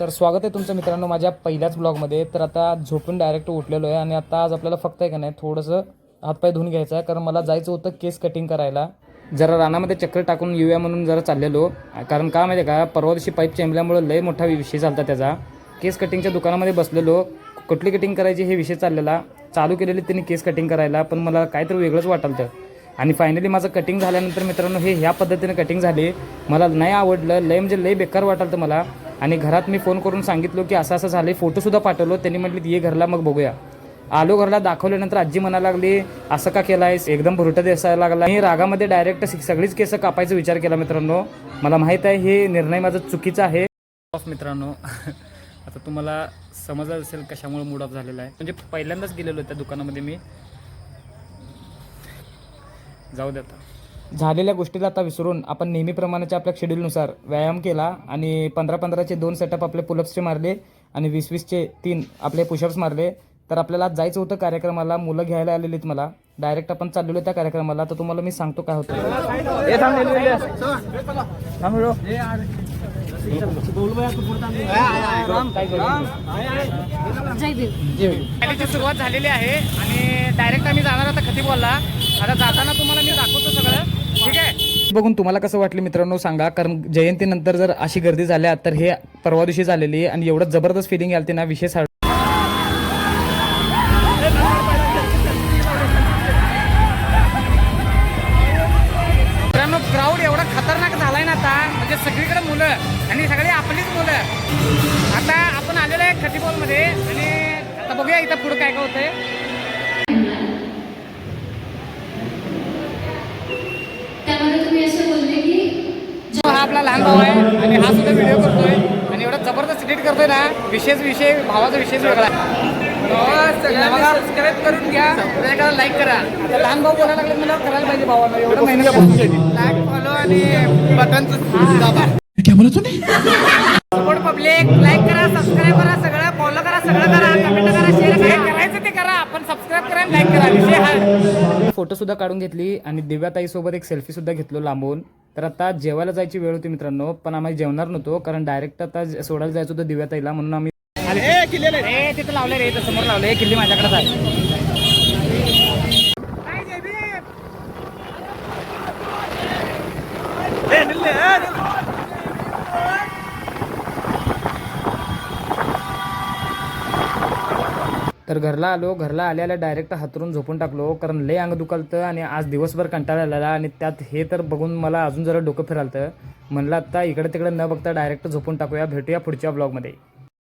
तर स्वागत आहे तुमचं मित्रांनो माझ्या पहिल्याच ब्लॉगमध्ये तर आता झोपून डायरेक्ट उठलेलो आहे आणि आता आज आपल्याला फक्त आहे का नाही थोडंसं हातपाय धुवून घ्यायचं आहे. कारण मला जायचं होतं केस कटिंग करायला. जरा रानामध्ये चक्कर टाकून येऊया म्हणून जरा चाललेलो. कारण का माहिती आहे का परवा दिवशी पाईप चेंबल्यामुळं लय मोठा विषय झाला त्याचा. केस कटिंगच्या दुकानामध्ये बसलेलो. कुठली कटिंग करायची हे विषय चाललेला. चालू केलेली त्यांनी केस कटिंग करायला. पण मला काहीतरी वेगळंच वाटलं तर आणि फायनली माझं कटिंग झाल्यानंतर मित्रांनो हे ह्या पद्धतीने कटिंग झाले. मला नाही आवडलं. लय म्हणजे लय बेकार वाटलं मला. आणि घरात मी फोन करून सांगितलो की असं असं झालं फोटोसुद्धा पाठवलो. त्यांनी म्हटली ये घरला मग बघूया. आलो घरला दाखवल्यानंतर आजी म्हणायला लागली असं का केलं आहेस एकदम भुरटं दिसायला लागला मी रागामध्ये डायरेक्ट सगळीच केस कापायचा विचार केला मित्रांनो. मला माहीत आहे हे निर्णय माझा चुकीचा आहे. ऑफ मित्रांनो. आता तुम्हाला समजलं असेल कशामुळे मूड ऑफ झालेला आहे. म्हणजे पहिल्यांदाच गेलेलो त्या दुकानामध्ये मी. जाऊ दे आता. झालेल्या गोष्टीला आता विसरून आपण नेहमीप्रमाणेच्या आपल्या शेड्यूलनुसार व्यायाम केला आणि पंधरा पंधराचे दोन सेटअप आपले पुलअप्सचे मारले आणि वीस वीसचे तीन आपले पुशअप्स मारले. तर आपल्याला आज जायचं होतं कार्यक्रमाला मुलं घ्यायला आलेलीत मला. डायरेक्ट आपण चाललेलो त्या कार्यक्रमाला. तर तुम्हाला मी सांगतो काय होतं. सुरुवात झालेली आहे आणि डायरेक्ट आम्ही जाणार आता खती बोलला आता जाताना तुम्हाला मी दाखवतो सगळं. ठीक आहे? बघून तुम्हाला कसं वाटलं मित्रांनो सांगा. कारण जयंतीनंतर जर अशी गर्दी झाल्या तर हे परवा दिवशी झालेली आणि एवढं जबरदस्त फिलिंग आली ना विशेष मित्रांनो क्राऊड एवढा खतरनाक झालाय ना आता. म्हणजे सगळीकडे मुलं आणि सगळी आपलीच मुलं. आता आपण आलेलो आहे खतीबॉलमध्ये आणि आता बघूया इथं पुढं काय काय होतंय त्यामध्ये तुम्ही असं बोलले की हा भाऊ आहे आणि हा सुद्धा व्हिडिओ करतोय. आणि एवढा जबरदस्त एडिट करतोय ना विशेष विषय भावाचा विशेष वेगळा सबस्क्राईब करून घ्या. लाईक करा. लहान भाऊ बोलायला लागले मला करायला पाहिजे भावाला. एवढं मेहनत लाईक फॉलो आणि बटन सपोर्ट पब्लिक लाईक करा सबस्क्राईब करा सगळं फॉलो करा सगळं करा कमेंट करा फोटोसुद्धा काढून घेतली आणि दिव्याताईसोबत एक सेल्फीसुद्धा घेतलो लांबून. तर आता जेवायला जायची वेळ होती मित्रांनो पण आम्ही जेवणार नव्हतो कारण डायरेक्ट आता सोडायला जायचं होतं दिव्याताईला म्हणून आम्ही तिथं लावले रे समोर लावले. किल्ली माझ्याकडेच आहे तर घरला आलो घरला आल्याला डायरेक्ट हातरून झोपून टाकलो कारण लय अंग दुखालतं आणि आज दिवसभर कंटाळा आलेला आणि त्यात हे तर बघून मला अजून जरा डोकं फिरालतं. म्हणलं आत्ता इकडे तिकडे न बघता डायरेक्ट झोपून टाकूया भेटूया पुढच्या ब्लॉगमध्ये